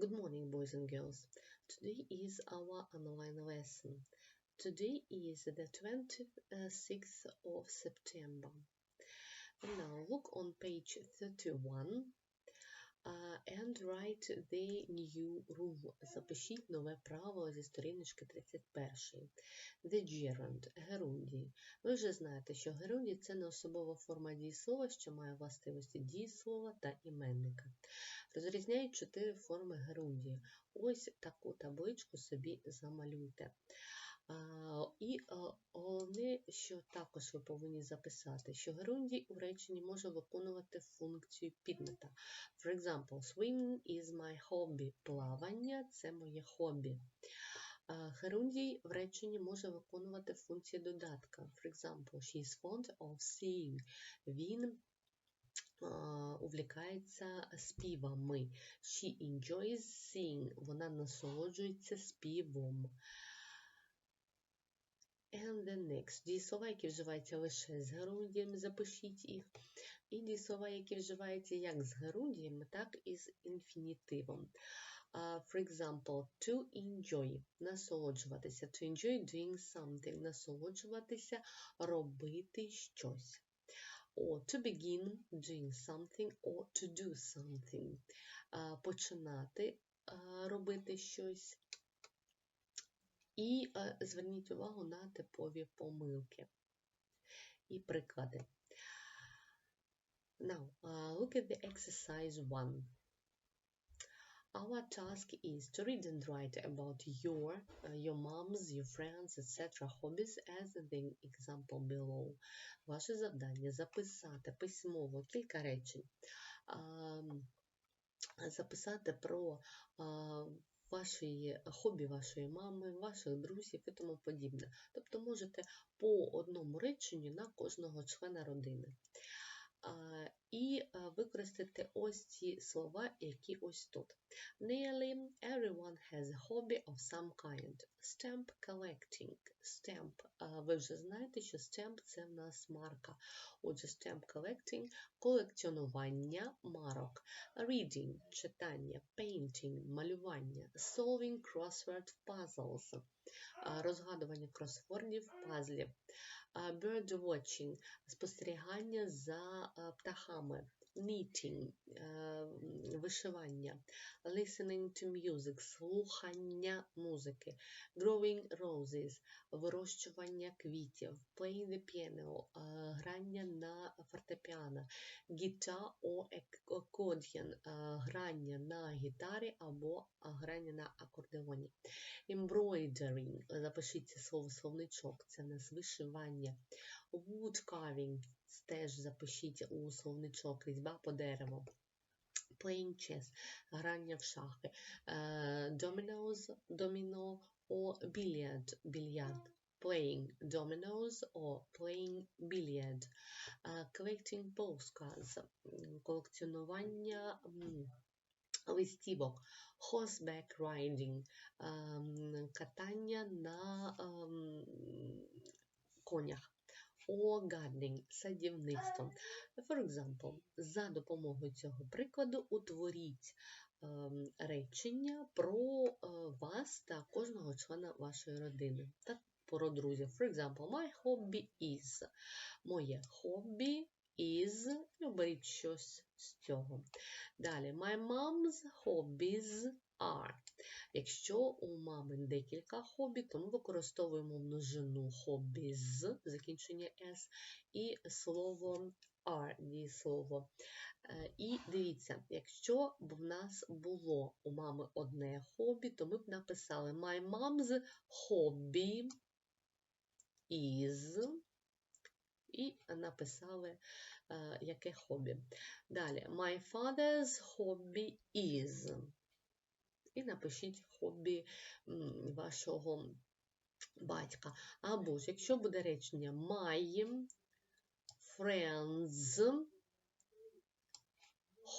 Good morning, boys and girls. Today is our online lesson. Today is the 26th of September. Now look on page 31 uh, and write the new rule. Запишіть нове правило зі сторіночки 31. The gerund – герундії. Ви вже знаєте, що герундій – це не особова форма дієслова, що має властивості дієслова та іменника. Розрізняють чотири форми герундії. Ось таку табличку собі замалюйте. І головне, що також ви повинні записати, що герундій у реченні може виконувати функцію підмета. For example, swimming is my hobby. Плавання це моє хобі. Герундій в реченні може виконувати функцію додатка. For example, she is fond of singing. Він увлікається співами. She enjoys singing. Вона насолоджується співом. And the next. Дієслова, які вживаються лише з герундіями, запишіть їх. І дієслова, які вживаються як з герундіями, так і з інфінітивом. Uh, for example, to enjoy – насолоджуватися. To enjoy doing something – насолоджуватися, робити щось. Or to begin doing something or to do something. Uh, починати uh, робити щось. І е, зверніть увагу на типові помилки і приклади. Now, uh, look at the exercise one. Our task is to read and write about your, uh, your mom's, your friends, etc. hobbies as the example below. Ваше завдання записати письмово кілька речень. Uh, записати про uh, ваші хобі вашої мами, ваших друзів і тому подібне. Тобто можете по одному реченню на кожного члена родини. І використати ось ці слова, які ось тут. Nearly everyone has a hobby of some kind. Stamp collecting. Stamp. Ви вже знаєте, що stamp – це в нас марка. Отже, stamp collecting – колекціонування марок. Reading – читання. Painting – малювання. Solving crossword puzzles – розгадування кросвордів, пазлів. Bird watching – спостерігання за птахами. Knitting – вишивання. Listening to music – слухання музики. Growing roses – вирощування квітів. Playing the piano – грання на фортепіано. Guitar or accordion – грання на гітарі або грання на акордеоні. Embroidering – запишіть слово словничок, це в нас вишивання. Wood carving – теж запишіть у словничок, різьба по дереву. Playing chess – грання в шахи. Dominoes – доміно or billiard – більярд. Playing dominoes or playing billiard. Collecting postcards – колекціонування листівок. Horseback riding – катання на конях. Or gardening – садівництво. For example, за допомогою цього прикладу утворіть речення про вас та кожного члена вашої родини та про друзів. For example, my hobby is. Моє хобі is. Оберіть щось з цього. Далі, my mom's hobbies are. Якщо у мами декілька хобі, то ми використовуємо множину хобі з закінчення S і слово are, дієслово. І дивіться, якщо б в нас було у мами одне хобі, то ми б написали My mom's hobby is і написали, яке хобі. Далі, My father's hobby is. І напишіть хобі вашого батька. Або ж, якщо буде речення My friends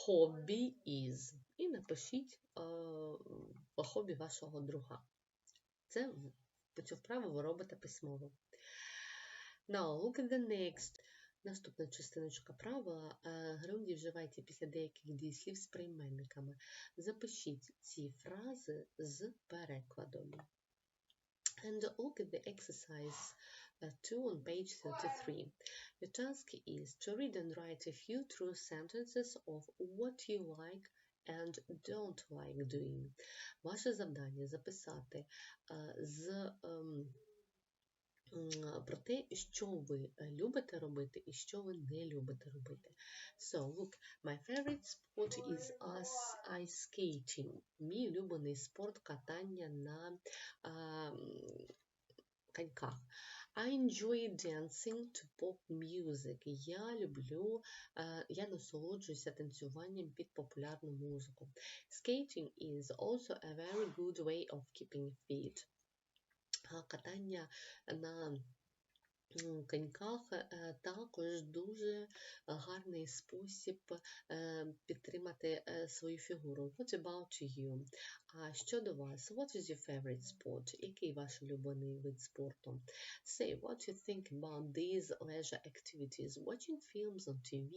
hobby is. І напишіть е, хобі вашого друга. Це цю вправу ви робите письмово. Now, look at the next. Наступна частиночка правила. Грунді вживайте після деяких дієслів з прийменниками. Запишіть ці фрази з перекладом. And look at the exercise uh, 2 on page 33. Your task is to read and write a few true sentences of what you like and don't like doing. Ваше завдання записати uh, з um, про те, що ви любите робити і що ви не любите робити. So, look, my favorite sport is ice skating. Мій улюблений спорт катання на коньках. I enjoy dancing to pop music. Я люблю, я насолоджуюся танцюванням під популярну музику. Skating is also a very good way of keeping fit катання на коньках е, також дуже гарний спосіб е, підтримати е, свою фігуру. What about you? А щодо вас, what is your favorite sport? Який ваш улюблений вид спорту? Say what you think about these leisure activities, watching films on TV,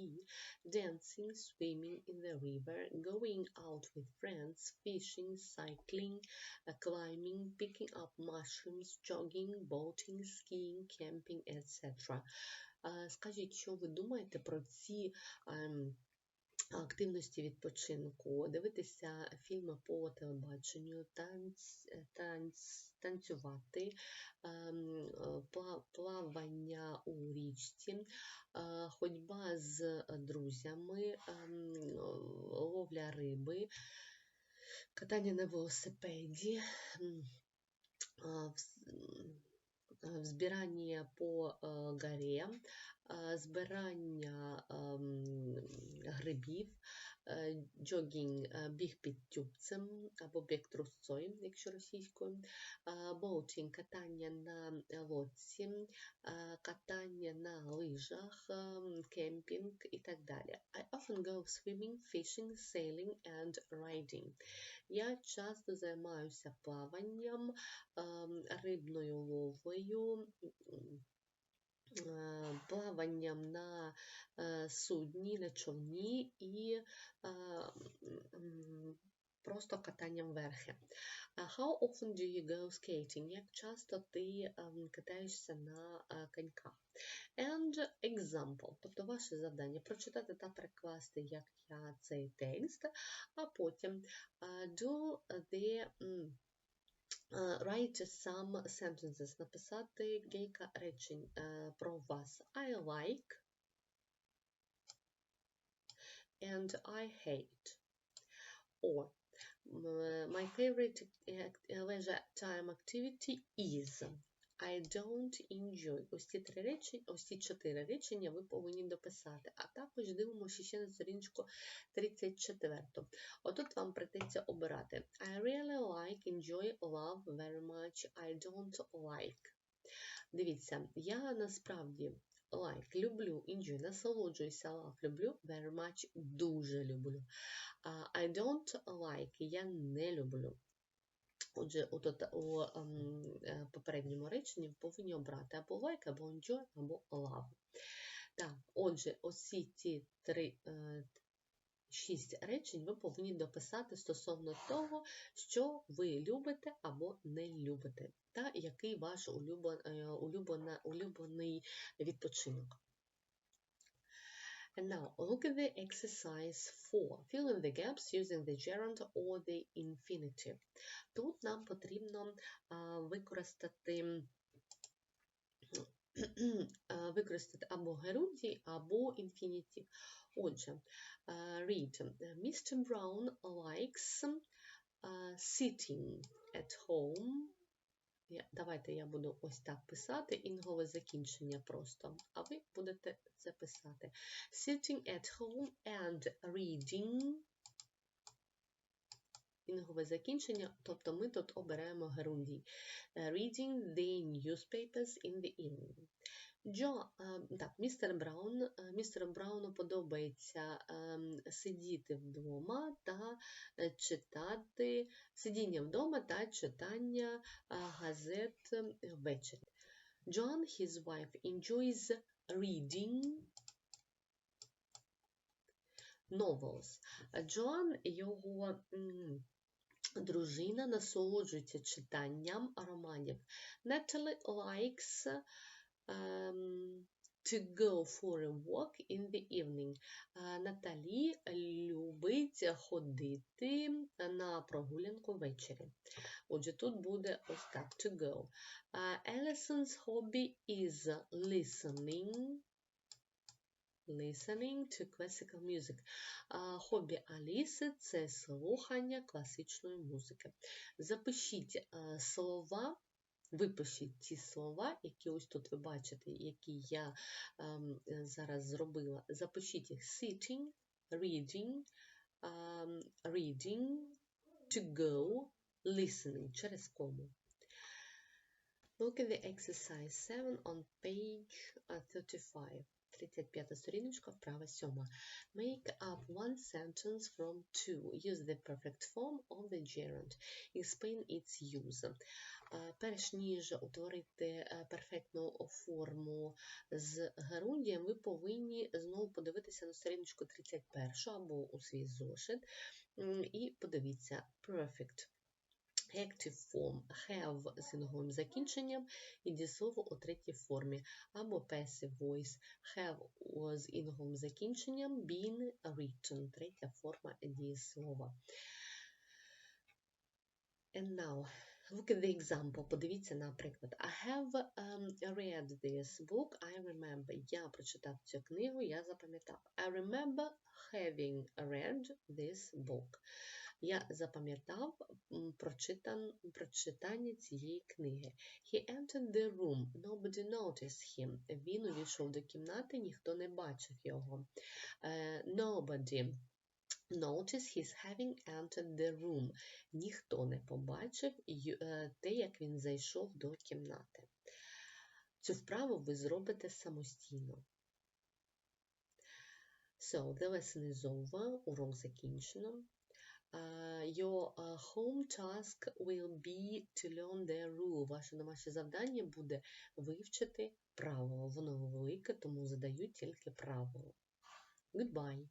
dancing, swimming in the river, going out with friends, fishing, cycling, climbing, picking up mushrooms, jogging, boating, skiing, camping, etc. Скажіть, що ви думаєте про ці активності відпочинку, дивитися фільми по телебаченню, танць, танць, танцювати, плавання у річці, ходьба з друзями, ловля риби, катання на велосипеді. Збирання по горі, збирання грибів, джогінг, біг під тюбцем або біг трусцою, якщо російською, боутінг, катання на лодці, катання на лижах, кемпінг і так далі. I often go swimming, fishing, sailing and riding. Я часто займаюся плаванням, рибною ловлею, плаванням на судні, на човні і просто катанням верхи. How often do you go skating? Як часто ти катаєшся на коньках? And example, тобто ваше завдання прочитати та перекласти, як я цей текст, а потім do the Write some sentences. Написати кілька речень про вас. I like and I hate. Or my favorite leisure time activity is I don't enjoy. Ось ці три речення, ось ці чотири речення ви повинні дописати. А також дивимося ще на сторіночку 34. Отут вам прийдеться обирати. I really like, enjoy, love very much. I don't like. Дивіться, я насправді like, люблю, enjoy, насолоджуюся, love, люблю, very much, дуже люблю. I don't like, я не люблю. Отже, у, у ем, е, попередньому реченні повинні обрати або like, або enjoy, або love. Так, отже, усі ці три, е, шість речень ви повинні дописати стосовно того, що ви любите або не любите, та який ваш улюблен, е, улюблений відпочинок. And now look at the exercise 4. Fill in the gaps using the gerund or the infinitive. Тут нам потрібно а, використати використати або герундій, або інфінітив. Отже, read. Mr. Brown likes uh, sitting at home я, Давайте я буду ось так писати, інгове закінчення просто, а ви будете це писати. Sitting at home and reading. Інгове закінчення, тобто ми тут обираємо герундій. Reading the newspapers in the evening. Джо, так, містер Браун, містеру Брауну подобається сидіти вдома та е, читати, сидіння вдома та читання газет ввечері. John, his wife, enjoys reading novels. Джоан, його дружина, насолоджується читанням романів. Natalie likes um, to go for a walk in the evening. Наталі любить ходити на прогулянку ввечері. Отже, тут буде ось так to go. Allison's hobby is listening listening to classical music. Хобі Аліси це слухання класичної музики. Запишіть слова, випишіть ті слова, які ось тут ви бачите, які я ем, зараз зробила. Запишіть їх sitting, reading, um, reading, to go, listening через кому. Look at the exercise 7 on page uh, 35. 35 сторіночка, вправа 7. Make up one sentence from two. Use the perfect form of the gerund. Explain its use. Перш ніж утворити е, перфектну форму з герундієм, ви повинні знову подивитися на сторіночку 31 або у свій зошит. І подивіться perfect. Active form have з інговим закінченням і дієслово у третій формі, або passive voice have з інговим закінченням been written, третя форма дієслова. And now, look at the example. Подивіться на приклад. I have um, read this book. I remember. Я прочитав цю книгу, я запам'ятав. I remember having read this book. Я запам'ятав прочитан, прочитання цієї книги. He entered the room. Nobody noticed him. Він увійшов до кімнати, ніхто не бачив його. Е, nobody noticed his having entered the room. Ніхто не побачив е, те, як він зайшов до кімнати. Цю вправу ви зробите самостійно. So, the lesson is over. Урок закінчено. Uh, your uh, home task will be to learn the rule. Ваше домашнє завдання буде вивчити правило. Воно велике, тому задають тільки правило. Goodbye.